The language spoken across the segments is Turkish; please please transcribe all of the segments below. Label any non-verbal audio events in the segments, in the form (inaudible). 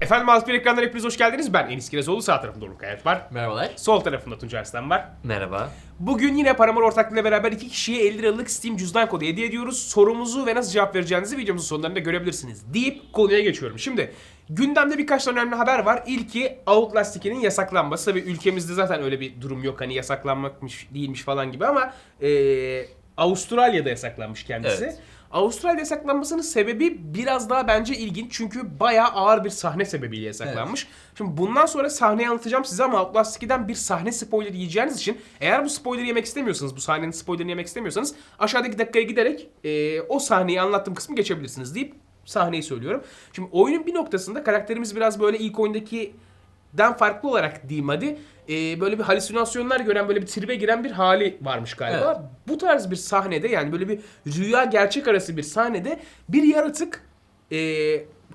Efendim Altı ekranlar hepiniz hoş geldiniz. Ben Enis Kirezoğlu. Sağ tarafımda Doruk Hayat var. Merhabalar. Sol tarafımda Tunca Arslan var. Merhaba. Bugün yine Paramar ortaklığıyla beraber iki kişiye 50 liralık Steam cüzdan kodu hediye ediyoruz. Sorumuzu ve nasıl cevap vereceğinizi videomuzun sonlarında görebilirsiniz deyip konuya geçiyorum. Şimdi gündemde birkaç tane önemli haber var. İlki Outlast 2'nin yasaklanması. Tabii ülkemizde zaten öyle bir durum yok. Hani yasaklanmakmış değilmiş falan gibi ama eee, Avustralya'da yasaklanmış kendisi. Evet. Avustralya yasaklanmasının sebebi biraz daha bence ilginç. Çünkü bayağı ağır bir sahne sebebiyle yasaklanmış. Şimdi bundan sonra sahneyi anlatacağım size ama Outlast 2'den bir sahne spoiler yiyeceğiniz için eğer bu spoiler'ı yemek istemiyorsanız, bu sahnenin spoiler'ını yemek istemiyorsanız aşağıdaki dakikaya giderek e, o sahneyi anlattığım kısmı geçebilirsiniz deyip sahneyi söylüyorum. Şimdi oyunun bir noktasında karakterimiz biraz böyle ilk oyundaki den farklı olarak diyeyim hadi e, böyle bir halüsinasyonlar gören böyle bir tribe giren bir hali varmış galiba. Bu tarz bir sahnede yani böyle bir rüya gerçek arası bir sahnede bir yaratık e,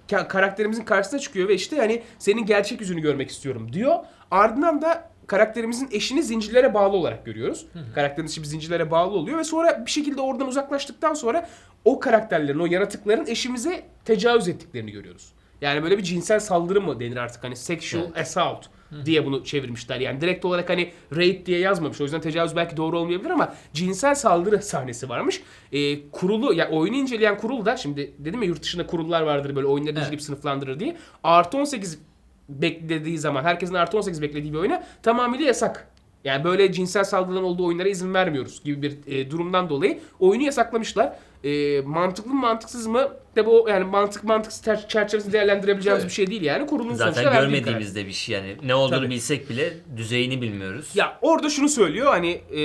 ka- karakterimizin karşısına çıkıyor ve işte hani senin gerçek yüzünü görmek istiyorum diyor. Ardından da karakterimizin eşini zincirlere bağlı olarak görüyoruz. Karakterin eşi bir zincirlere bağlı oluyor ve sonra bir şekilde oradan uzaklaştıktan sonra o karakterlerin, o yaratıkların eşimize tecavüz ettiklerini görüyoruz. Yani böyle bir cinsel saldırı mı denir artık hani sexual assault diye bunu çevirmişler. Yani direkt olarak hani rape diye yazmamış. O yüzden tecavüz belki doğru olmayabilir ama cinsel saldırı sahnesi varmış. Ee, kurulu ya oyunu inceleyen kurul da şimdi dedim ya yurt dışında kurullar vardır böyle oyunları Evet. inceleyip sınıflandırır diye. Artı 18 beklediği zaman herkesin artı 18 beklediği bir oyuna tamamıyla yasak. Yani böyle cinsel saldırıların olduğu oyunlara izin vermiyoruz gibi bir e, durumdan dolayı oyunu yasaklamışlar. E, mantıklı mı mantıksız mı? Tabi o yani mantık mantıksız ter- çerçevesinde değerlendirebileceğimiz Evet. bir şey değil yani. Kurulun Zaten verdiği karar. görmediğimiz de bir şey yani. Ne olduğunu Tabii. bilsek bile düzeyini bilmiyoruz. Ya orada şunu söylüyor hani e,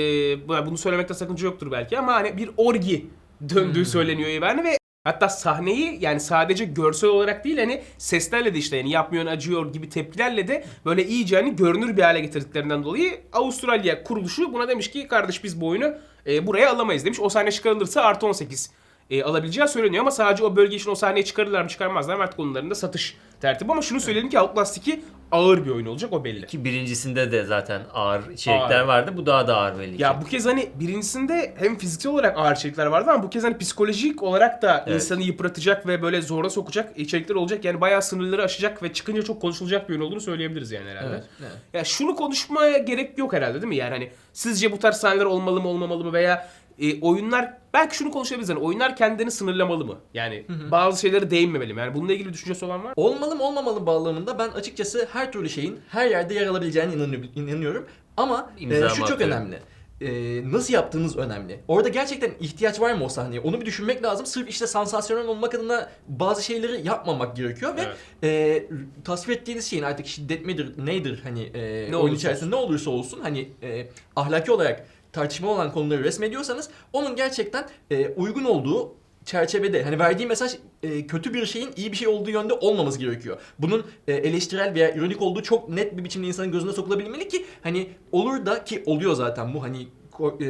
bu- bunu söylemekte sakınca yoktur belki ama hani bir orgi döndüğü Hmm. söyleniyor Evan ve hatta sahneyi yani sadece görsel olarak değil hani seslerle de işte yani yapmıyorsun acıyor gibi tepkilerle de böyle iyice hani görünür bir hale getirdiklerinden dolayı Avustralya kuruluşu buna demiş ki kardeş biz bu oyunu e, buraya alamayız demiş. O sahne çıkarılırsa artı 18 e, alabileceği söyleniyor ama sadece o bölge için o sahneyi çıkarırlar mı çıkarmazlar mı artık onların da satış tertibi ama şunu söyleyelim ki Outlast 2 ağır bir oyun olacak o belli. Ki birincisinde de zaten ağır içerikler Ağır. vardı. Bu daha da ağır belli ki. Ya bu kez hani birincisinde hem fiziksel olarak ağır içerikler vardı ama bu kez hani psikolojik olarak da Evet. insanı yıpratacak ve böyle zora sokacak içerikler olacak. Yani bayağı sınırları aşacak ve çıkınca çok konuşulacak bir oyun olduğunu söyleyebiliriz yani herhalde. Evet, evet. Ya şunu konuşmaya gerek yok herhalde değil mi? Yani hani sizce bu tarz sahneler olmalı mı olmamalı mı veya e, oyunlar belki şunu konuşabiliriz hani oyunlar kendini sınırlamalı mı? Yani bazı şeylere değinmemeli mi? Yani bununla ilgili bir düşüncesi olan var mı? Olmalı mı olmamalı mı bağlamında ben açıkçası her türlü şeyin her yerde yer alabileceğine inanıyorum. Ama e, şu çok önemli. E, nasıl yaptığınız önemli. Orada gerçekten ihtiyaç var mı o sahneye? Onu bir düşünmek lazım. Sırf işte sansasyonel olmak adına bazı şeyleri yapmamak gerekiyor ve Evet. e, tasvir ettiğiniz şeyin artık şiddet midir, nedir hani e, Ne oyun içerisinde ne olursa olsun hani e, ahlaki olarak tartışma olan konuları resmediyorsanız onun gerçekten e, uygun olduğu çerçevede hani verdiği mesaj e, kötü bir şeyin iyi bir şey olduğu yönde olmaması gerekiyor. Bunun e, eleştirel veya ironik olduğu çok net bir biçimde insanın gözüne sokulabilmeli ki hani olur da ki oluyor zaten bu hani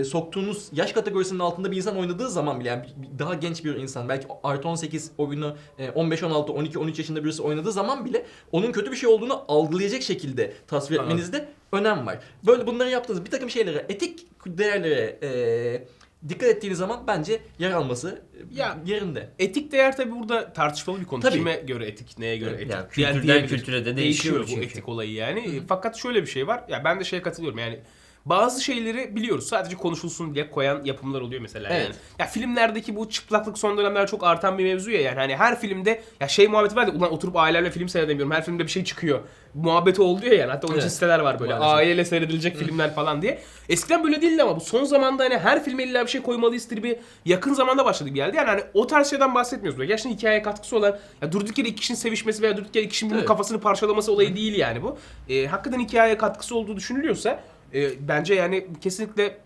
soktuğunuz yaş kategorisinin altında bir insan oynadığı zaman bile yani daha genç bir insan belki artı 18 oyunu e, 15 16 12 13 yaşında birisi oynadığı zaman bile onun kötü bir şey olduğunu algılayacak şekilde tasvir etmenizde önem var. Böyle bunları yaptığınız bir takım şeylere etik değerlere e, dikkat ettiğiniz zaman bence yer alması e, Ya, yerinde. Etik değer tabii burada tartışmalı bir konu. Tabii. Kime göre etik, neye göre etik? yani kültürden kültüre de değişiyor bu çünkü. etik olayı yani. Fakat şöyle bir şey var. Ya ben de şeye katılıyorum yani. Bazı şeyleri biliyoruz. Sadece konuşulsun diye koyan yapımlar oluyor mesela Evet. yani. Ya filmlerdeki bu çıplaklık son dönemler çok artan bir mevzu ya yani. Hani her filmde ya şey muhabbeti var ya ulan oturup ailemle film seyredemiyorum. Her filmde bir şey çıkıyor. Muhabbeti oldu ya yani. Hatta onun için Evet. siteler var böyle. Maalesef. Aileyle seyredilecek filmler falan diye. Eskiden böyle değildi ama bu son zamanda hani her filme illa bir şey koymalıyız tribi yakın zamanda başladı bir geldi. Yani hani o tarz şeyden bahsetmiyoruz. Böyle. Gerçekten hikayeye katkısı olan ya durduk yere iki kişinin sevişmesi veya durduk yere iki kişinin Evet. kafasını parçalaması olayı değil yani bu. E, hakikaten hikayeye katkısı olduğu düşünülüyorsa e, bence yani kesinlikle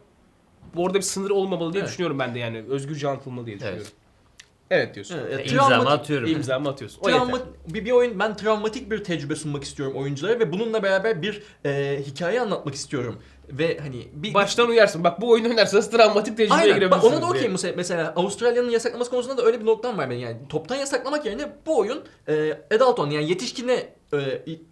orada bir sınır olmamalı diye Evet. düşünüyorum ben de yani. Özgürce anlatılmalı diye düşünüyorum. Evet. Evet, diyorsun. Evet, E, İmzamı travmatik- atıyorum. İmzamı atıyorsun. O Travma, yeter. bir, bir oyun ben travmatik bir tecrübe sunmak istiyorum oyunculara ve bununla beraber bir e, hikaye anlatmak istiyorum ve hani bir Baştan uyarsın. Bak bu oyunu oynarsanız travmatik tecrübeye Aynen. Bak, girebilirsiniz. ona da diye. okeyim mesela, mesela Avustralya'nın yasaklaması konusunda da öyle bir noktam var benim yani. Toptan yasaklamak yerine bu oyun e, adult on yani yetişkine e,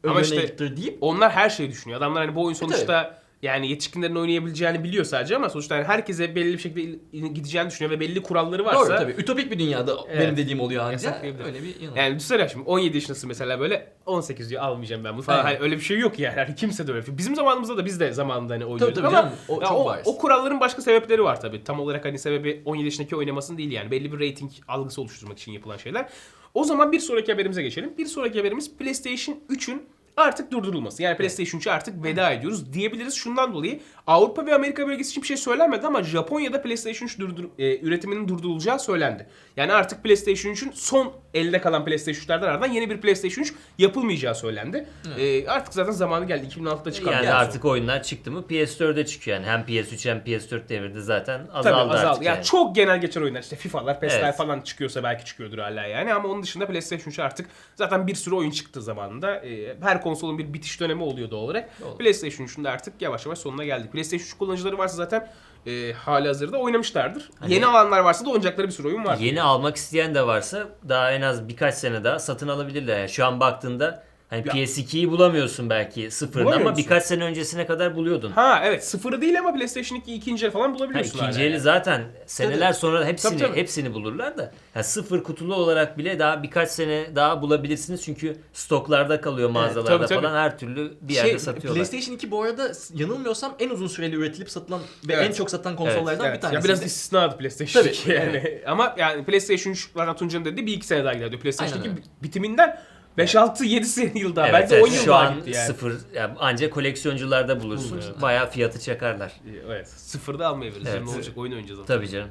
Ama işte- yöneliktir deyip Onlar her şeyi düşünüyor. Adamlar hani bu oyun sonuçta Yani yetişkinlerin oynayabileceğini biliyor sadece ama sonuçta yani herkese belli bir şekilde il- gideceğini düşünüyor ve belli kuralları varsa. Doğru tabii. Ütopik bir dünyada Evet. benim dediğim oluyor anca. Öyle bir yanı. Yani düşünsene şimdi 17 yaşındasın mesela böyle 18 diyor almayacağım ben bunu falan. Evet. Hani öyle bir şey yok yani. Hani kimse de öyle. şey- Bizim zamanımızda da biz de zamanında hani oynuyorduk tabii ama canım. O çok o, bariz. o kuralların başka sebepleri var tabii. Tam olarak hani sebebi 17 yaşındaki oynamasın değil yani. Belli bir rating algısı oluşturmak için yapılan şeyler. O zaman bir sonraki haberimize geçelim. Bir sonraki haberimiz PlayStation 3'ün artık durdurulması. Yani PlayStation 3'e artık veda ediyoruz diyebiliriz. Şundan dolayı Avrupa ve Amerika bölgesi için bir şey söylenmedi ama Japonya'da PlayStation 3 durdur, e, üretiminin durdurulacağı söylendi. Yani artık PlayStation 3'ün son elde kalan PlayStation 3'lerden ardından yeni bir PlayStation 3 yapılmayacağı söylendi. E, artık zaten zamanı geldi. 2006'da çıkan. Yani bir artık oyunlar çıktı mı PS4'e çıkıyor yani. Hem PS3 hem PS4 devirde zaten azaldı Tabii azaldı. artık Ya yani. çok genel geçer oyunlar işte FIFA'lar, PES'ler Evet. falan çıkıyorsa belki çıkıyordur hala yani ama onun dışında PlayStation 3 artık zaten bir sürü oyun çıktı zamanında. Ee, her konsolun bir bitiş dönemi oluyor doğal olarak. Doğru. PlayStation 3'ün de artık yavaş yavaş sonuna geldik. PlayStation 3 kullanıcıları varsa zaten e, hali hazırda oynamışlardır. Hani- Yeni alanlar varsa da oynayacakları bir sürü oyun var. Yeni almak isteyen de varsa daha en az birkaç sene daha satın alabilirler. Yani şu an baktığında hani Ya- PS2'yi bulamıyorsun belki sıfırını Bulamıyor ama musun? birkaç sene öncesine kadar buluyordun. Ha evet sıfırı değil ama PlayStation 2 ikinci el falan Ha, bulabiliyorsun ikinci hala. eli zaten seneler sonra hepsini Tabii, tabii. hepsini bulurlar da yani sıfır kutulu olarak bile daha birkaç sene daha bulabilirsiniz çünkü stoklarda kalıyor mağazalarda tabii, tabii. falan her türlü bir yerde Şey, satıyorlar. PlayStation 2 bu arada yanılmıyorsam en uzun süreli üretilip satılan ve Evet. en çok satan konsollardan Evet, bir tanesi. Ya biraz istisnadı PlayStation Tabii. 2 yani. Ama yani PlayStation 3 zaten Tunca'nın dediği bir iki sene daha gidiyor. PlayStation Aynen 2 öyle. bitiminden 5-6-7 yıl daha. Evet, Belki evet, 10 yıl şu daha an gitti yani. sıfır yani ancak koleksiyoncularda bulursun. Bulursun. Bayağı fiyatı çakarlar. Evet. Sıfırda almayabiliriz. Evet. Ne olacak? Oyun oynayacağız. ama. Tabii canım.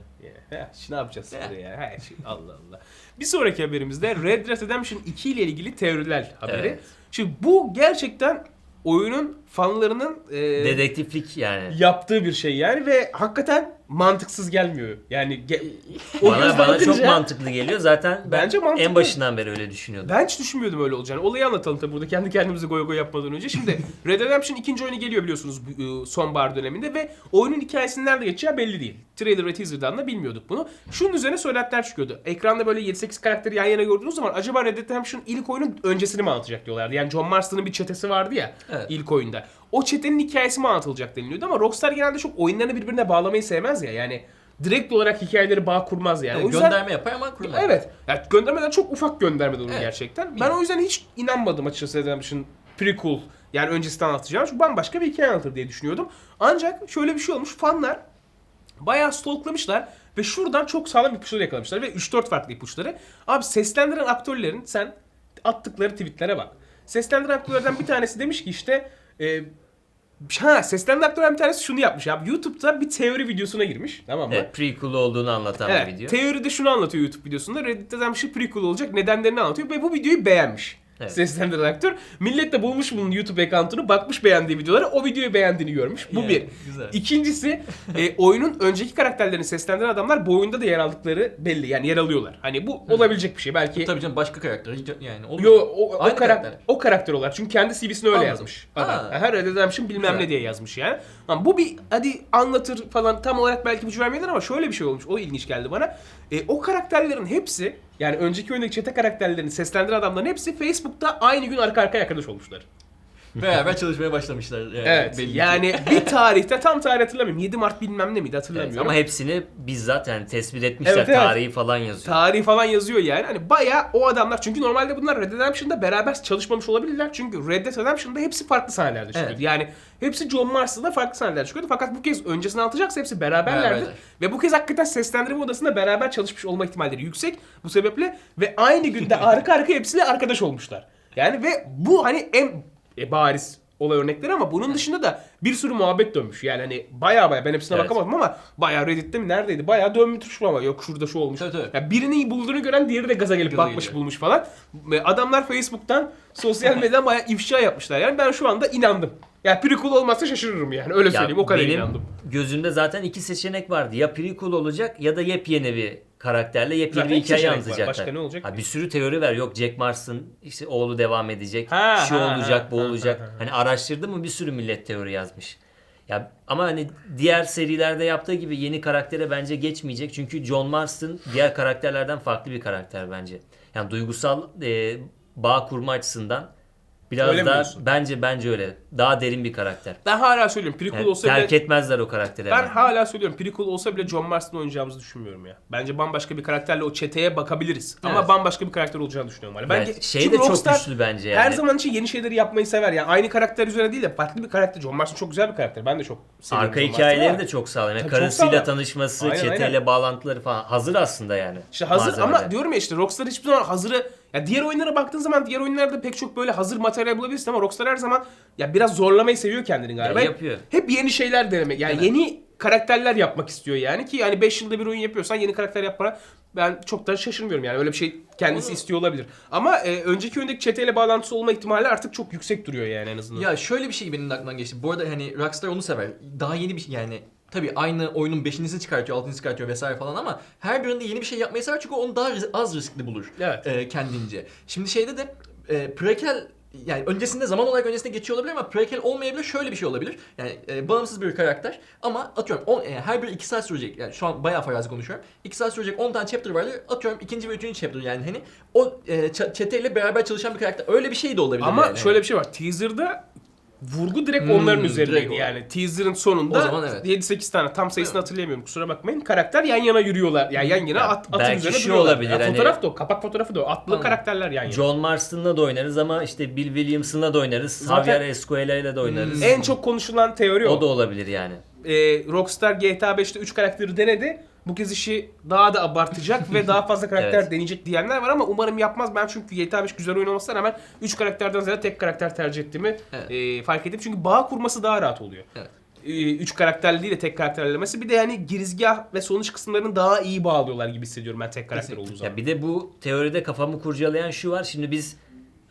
Ya, şimdi ne yapacağız sıfırı ya? Ha, şey, Allah Allah. Bir sonraki haberimizde Red Dead Redemption 2 ile ilgili teoriler haberi. Evet. Şimdi bu gerçekten oyunun fanlarının e, Dedektiflik yani. yaptığı bir şey yani ve hakikaten mantıksız gelmiyor. Yani ge- o Bana, bana çok bakınca- mantıklı geliyor. Zaten ben Bence mantıklı. en başından beri öyle düşünüyordum. Ben hiç düşünmüyordum öyle olacağını. Olayı anlatalım tabii burada kendi kendimize goy goy yapmadan önce. Şimdi (laughs) Red Dead Redemption ikinci oyunu geliyor biliyorsunuz e, sonbahar döneminde ve oyunun hikayesinin nerede geçeceği belli değil. Trailer ve teaser'dan da bilmiyorduk bunu. Şunun üzerine söylentiler çıkıyordu. Ekranda böyle 7-8 karakteri yan yana gördüğünüz zaman acaba Red Dead Redemption ilk oyunun öncesini mi anlatacak diyorlardı. Yani John Marston'ın bir çetesi vardı ya Evet. ilk oyunda. O çetenin hikayesi mi anlatılacak deniliyordu ama Rockstar genelde çok oyunlarını birbirine bağlamayı sevmez ya. Yani direkt olarak hikayeleri bağ kurmaz yani. Yani o yüzden gönderme yapar ama kurmaz. Evet. Yani göndermeden çok ufak gönderme olur Evet. gerçekten. Ben o yüzden hiç inanmadım açıkçası Red Redemption prequel yani öncesinden anlatacağım. Çünkü bambaşka bir hikaye anlatır diye düşünüyordum. Ancak şöyle bir şey olmuş. Fanlar bayağı stalklamışlar ve şuradan çok sağlam ipuçları yakalamışlar ve 3-4 farklı ipuçları. Abi seslendiren aktörlerin sen attıkları tweetlere bak. Seslendiren aktörlerden bir tanesi demiş ki işte e, ha seslendiren aktörlerden bir tanesi şunu yapmış abi. YouTube'da bir teori videosuna girmiş. Tamam mı? Evet, prequel olduğunu anlatan bir Evet, video. teoride şunu anlatıyor YouTube videosunda. Red Dead Redemption prequel olacak nedenlerini anlatıyor ve bu videoyu beğenmiş. Evet. Seslendiren aktör. Millet de bulmuş bunun YouTube account'unu, bakmış beğendiği videolara, o videoyu beğendiğini görmüş. Bu Yani, bir. güzel. İkincisi, (laughs) e, oyunun önceki karakterlerini seslendiren adamlar bu oyunda da yer aldıkları belli. Yani yer alıyorlar. Hani bu olabilecek bir şey. Belki Tabii canım başka karakter yani olur. Yo, o, o, Aynı karakter, karakter. o karakter olarak. Çünkü kendi CV'sine öyle Anladım. yazmış. Adam. Ha. Aha, Red Dead Redemption bilmem Güzel. ne diye yazmış yani. Ama bu bir hadi anlatır falan tam olarak belki ipucu vermeyebilir ama şöyle bir şey olmuş. O ilginç geldi bana. E, o karakterlerin hepsi yani önceki oyundaki çete karakterlerini seslendiren adamların hepsi Facebook'ta aynı gün arka arkaya arkadaş olmuşlar. Beraber çalışmaya başlamışlar. Yani Evet. belli ki. yani bir tarihte tam tarih hatırlamıyorum. 7 Mart bilmem ne miydi Evet, hatırlamıyorum. ama hepsini bizzat yani tespit etmişler. Evet, evet. Tarihi falan yazıyor. Tarihi falan yazıyor yani. Hani bayağı o adamlar çünkü normalde bunlar Red Dead Redemption'da beraber çalışmamış olabilirler. Çünkü Red Dead Redemption'da hepsi farklı sahnelerde çıkıyordu. Evet. Yani hepsi John Marston'da farklı sahnelerde çıkıyordu. Fakat bu kez öncesini anlatacaksa hepsi beraberlerdi. Beraberler. Ve bu kez hakikaten seslendirme odasında beraber çalışmış olma ihtimalleri yüksek. Bu sebeple ve aynı günde (laughs) arka arkaya hepsiyle arkadaş olmuşlar. Yani ve bu hani en e, bariz olay örnekleri ama bunun dışında da bir sürü muhabbet dönmüş. Yani hani baya baya ben hepsine Evet. bakamadım ama baya Reddit'te mi neredeydi? Baya dönmüş ama yok şurada şu olmuş. Tabii, tabii. Ya birini bulduğunu gören diğeri de gaza gelip Gaza bakmış geliyor. bulmuş falan. Ve adamlar Facebook'tan sosyal medyadan bayağı ifşa yapmışlar. Yani ben şu anda inandım. Ya prequel olmazsa şaşırırım yani. Öyle Ya söyleyeyim. O kadar benim inandım. gözümde zaten iki seçenek vardı. Ya prequel olacak ya da yepyeni bir karakterle yepyeni Zaten bir hikaye seçenek var. anlatacaklar. Başka ne olacak Ha, ki? bir sürü teori var. Yok Jack Mars'ın işte oğlu devam edecek. Ha, şu ha, olacak, ha, bu ha, olacak. ha, ha. Hani araştırdı mı bir sürü millet teori yazmış. Ya ama hani diğer serilerde yaptığı gibi yeni karaktere bence geçmeyecek. Çünkü John Marston diğer karakterlerden farklı bir karakter bence. Yani duygusal e, bağ kurma açısından Biraz Öyle daha bence bence öyle. Daha derin bir karakter. Ben hala söylüyorum. Prequel Yani olsa bile... terk etmezler o karakteri. Ben hemen. hala söylüyorum. Prequel olsa bile John Marston oynayacağımızı düşünmüyorum ya. Bence bambaşka bir karakterle o çeteye bakabiliriz. Ama Evet. bambaşka bir karakter olacağını düşünüyorum. hala. Yani Bence, şey de çok Rockstar güçlü bence yani. Her zaman için yeni şeyleri yapmayı sever. Yani aynı karakter üzerine değil de farklı bir karakter. John Marston çok güzel bir karakter. Ben de çok seviyorum Arka John hikayeleri ama- de çok sağlam. Yani çok karısıyla sağlam. tanışması, Aynen, çeteyle aynen. bağlantıları falan hazır aslında yani. İşte hazır malzemeler. ama diyorum ya işte Rockstar hiçbir zaman hazırı ya diğer oyunlara baktığın zaman diğer oyunlarda pek çok böyle hazır materyal bulabilirsin ama Rockstar her zaman ya biraz zorlamayı seviyor kendini galiba. Ya yapıyor. Hep yeni şeyler denemek. Yani Evet. yeni karakterler yapmak istiyor yani ki yani 5 yılda bir oyun yapıyorsan yeni karakter yapmana ben çok da şaşırmıyorum yani öyle bir şey kendisi Onu- istiyor olabilir. Ama e, önceki oyundaki çeteyle bağlantısı olma ihtimali artık çok yüksek duruyor yani en azından. Ya şöyle bir şey benim aklımdan geçti. Bu arada hani Rockstar onu sever. Daha yeni bir şey yani tabii aynı oyunun 5.sini çıkartıyor, 6'sını çıkartıyor vesaire falan ama her birinde yeni bir şey yapmayı sever çünkü onu daha az riskli bulur Evet. e, kendince. Şimdi şeyde de e, prequel yani öncesinde zaman olarak öncesinde geçiyor olabilir ama prequel olmayabilir. Şöyle bir şey olabilir. Yani e, bağımsız bir karakter ama atıyorum on, e, her biri 2 saat sürecek. Yani şu an bayağı farazi konuşuyorum. 2 saat sürecek 10 tane chapter vardır. Atıyorum ikinci ve üçüncü chapter yani hani o e, çeteyle beraber çalışan bir karakter. Öyle bir şey de olabilir Ama yani. şöyle bir şey var. Teaser'da vurgu direkt Hmm, onların üzerindeydi direkt yani. Teaser'ın sonunda O zaman evet. 7-8 tane tam sayısını hatırlayamıyorum kusura bakmayın. Karakter yan yana yürüyorlar. Yani yan yana Ya at, atın belki üzerine şu duruyorlar. olabilir, Ya hani- Fotoğraf da o. Kapak fotoğrafı da o. Atlı karakterler yan yana. John Marston'la da oynarız ama işte Bill Williamson'la da oynarız. Zaten- Javier Escuela ile de oynarız. Hmm. En çok konuşulan teori o. O da olabilir yani. Ee, Rockstar GTA 5'te 3 karakteri denedi. Bu kez işi daha da abartacak ve daha fazla karakter (laughs) Evet. deneyecek diyenler var ama umarım yapmaz. Ben çünkü GTA 5 güzel oyun olmasına rağmen 3 karakterden ziyade tek karakter tercih ettiğimi Evet. e, fark ettim. Çünkü bağ kurması daha rahat oluyor. Evet. 3 karakterli değil de tek karakterlemesi. Bir de yani girizgah ve sonuç kısımlarını daha iyi bağlıyorlar gibi hissediyorum ben tek karakter olduğu zaman. Ya bir de bu teoride kafamı kurcalayan şu var. Şimdi biz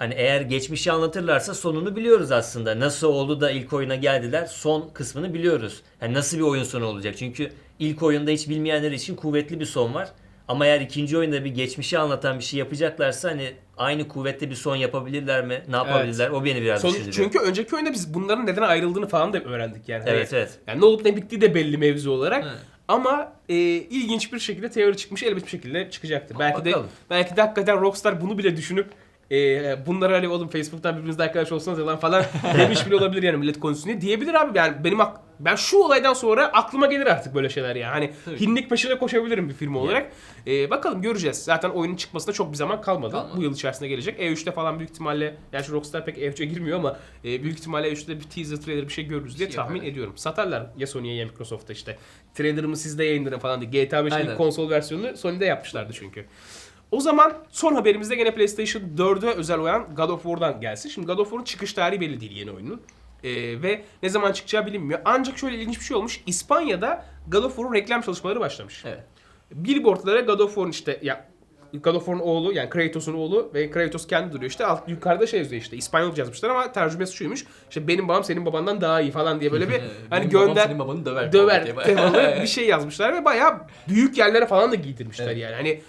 hani eğer geçmişi anlatırlarsa sonunu biliyoruz aslında. Nasıl oldu da ilk oyuna geldiler son kısmını biliyoruz. Yani nasıl bir oyun sonu olacak? Çünkü ilk oyunda hiç bilmeyenler için kuvvetli bir son var. Ama eğer ikinci oyunda bir geçmişi anlatan bir şey yapacaklarsa hani aynı kuvvetli bir son yapabilirler mi? Ne yapabilirler? O beni biraz Sonuç- düşündürüyor. çünkü önceki oyunda biz bunların neden ayrıldığını falan da öğrendik yani. Hani- Evet evet. Yani ne olup ne bittiği de belli mevzu olarak. Evet. Ama e, ilginç bir şekilde teori çıkmış, elbet bir şekilde çıkacaktır. Belki de bakalım. belki de hakikaten Rockstar bunu bile düşünüp e, bunları hani oğlum Facebook'tan birbirinizle arkadaş olsanız ya lan falan demiş bile olabilir yani millet konuşsun diye. Diyebilir abi yani benim ak- ben şu olaydan sonra aklıma gelir artık böyle şeyler ya. Hani Tabii. hinlik peşine koşabilirim bir firma olarak. E, bakalım göreceğiz. Zaten oyunun çıkmasına çok bir zaman kalmadı. Kalmadı. Bu yıl içerisinde gelecek. E3'te falan büyük ihtimalle yani şu Rockstar pek E3'e girmiyor ama e, büyük ihtimalle E3'te bir teaser trailer bir şey görürüz diye şey tahmin yaparlar. ediyorum. Satarlar ya Sony'ye ya Microsoft'a işte. Trailer'ımı sizde yayınlarım falan diye. GTA 5'in ilk Aynen. konsol versiyonunu Sony'de yapmışlardı çünkü. O zaman son haberimizde gene PlayStation 4'e özel olan God of War'dan gelsin. Şimdi God of War'un çıkış tarihi belli değil yeni oyunun. Ee, ve ne zaman çıkacağı bilinmiyor. Ancak şöyle ilginç bir şey olmuş. İspanya'da God of War'un reklam çalışmaları başlamış. Evet. Billboardlara God of War'un işte ya God of War'un oğlu yani Kratos'un oğlu ve Kratos kendi duruyor işte alt yukarıda şey yazıyor işte İspanyolca yazmışlar ama tercümesi şuymuş işte benim babam senin babandan daha iyi falan diye böyle bir (laughs) hani Benim babam gönder senin babanı döver. döver temalı (laughs) bir şey yazmışlar ve bayağı büyük yerlere falan da giydirmişler Evet. yani. Hani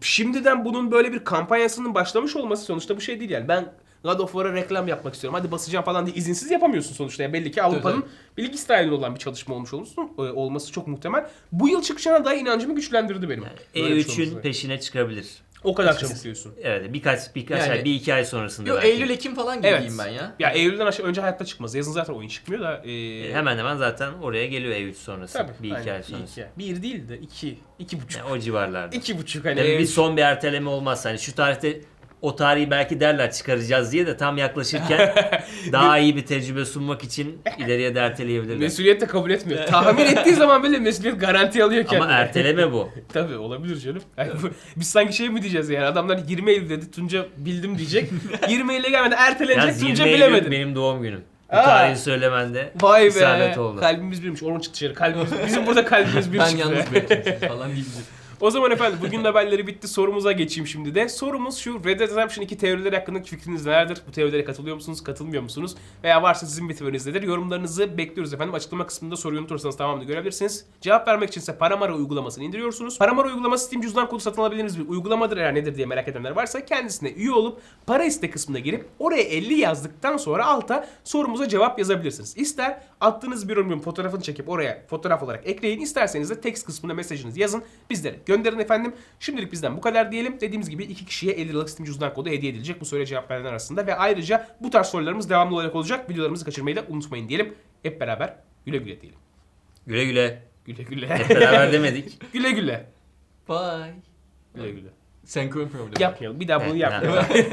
şimdiden bunun böyle bir kampanyasının başlamış olması sonuçta bu şey değil yani. Ben God of War'a reklam yapmak istiyorum. Hadi basacağım falan diye izinsiz yapamıyorsun sonuçta. Yani belli ki Avrupa'nın bilgi stylinde olan bir çalışma olmuş olsun, e, olması çok muhtemel. Bu yıl çıkacağına dair inancımı güçlendirdi benim. Böyle bir şey E3'ün olması. peşine çıkabilir. O kadar çabuk diyorsun. Evet birkaç birkaç Yani- ay bir iki ay sonrasında Yo belki. Eylül Ekim falan gibi Evet. ben ya. Ya Eylül'den aşağı önce hayatta çıkmaz. Yazın zaten oyun çıkmıyor da. E, Hemen hemen zaten oraya geliyor E3 sonrası. Tabii. bir iki aynen, ay sonrası. iki. Bir değil de iki. iki buçuk. Yani o civarlarda. İki buçuk hani. Tabii bir E3. son bir erteleme olmaz. Hani şu tarihte o tarihi belki derler çıkaracağız diye de tam yaklaşırken (laughs) daha iyi bir tecrübe sunmak için ileriye de erteleyebilirler. Mesuliyet de kabul etmiyor. (laughs) Tahmin ettiği zaman böyle mesuliyet garanti alıyor kendine. Ama erteleme bu. (laughs) Tabii olabilir canım. Yani bu- biz sanki şey mi diyeceğiz yani adamlar 20 Eylül dedi Tunca bildim diyecek. 20 Eylül'e gelmedi ertelenecek Yalnız 20 Tunca Eylül bilemedi. benim doğum günüm. Bu Aa. tarihi söylemende Vay be. isabet oldu. Kalbimiz birmiş. Orun çıktı dışarı. Kalbimiz, bizim burada kalbimiz bir Ben çıktı. yalnız falan diyeceğim. O zaman efendim bugün haberleri bitti. Sorumuza geçeyim şimdi de. Sorumuz şu. Red Dead Redemption 2 teorileri hakkındaki fikriniz nelerdir? Bu teorilere katılıyor musunuz? Katılmıyor musunuz? Veya varsa sizin bir teoriniz nedir? Yorumlarınızı bekliyoruz efendim. Açıklama kısmında soruyu unutursanız tamamını görebilirsiniz. Cevap vermek içinse Paramara uygulamasını indiriyorsunuz. Paramara uygulaması Steam cüzdan kodu satın alabildiğiniz bir uygulamadır. Eğer nedir diye merak edenler varsa kendisine üye olup para iste kısmına girip oraya 50 yazdıktan sonra alta sorumuza cevap yazabilirsiniz. İster attığınız bir ürünün fotoğrafını çekip oraya fotoğraf olarak ekleyin. İsterseniz de text kısmına mesajınızı yazın. Bizlere gönderin efendim. Şimdilik bizden bu kadar diyelim. Dediğimiz gibi iki kişiye 50 liralık Steam cüzdan kodu hediye edilecek bu soruya cevap verenler arasında. Ve ayrıca bu tarz sorularımız devamlı olarak olacak. Videolarımızı kaçırmayı da unutmayın diyelim. Hep beraber güle güle diyelim. Güle güle. Güle güle. Hep beraber demedik. (laughs) güle güle. Bye. Güle güle. Senkron problem. Yapmayalım. Bir daha bunu yapmayalım. (laughs)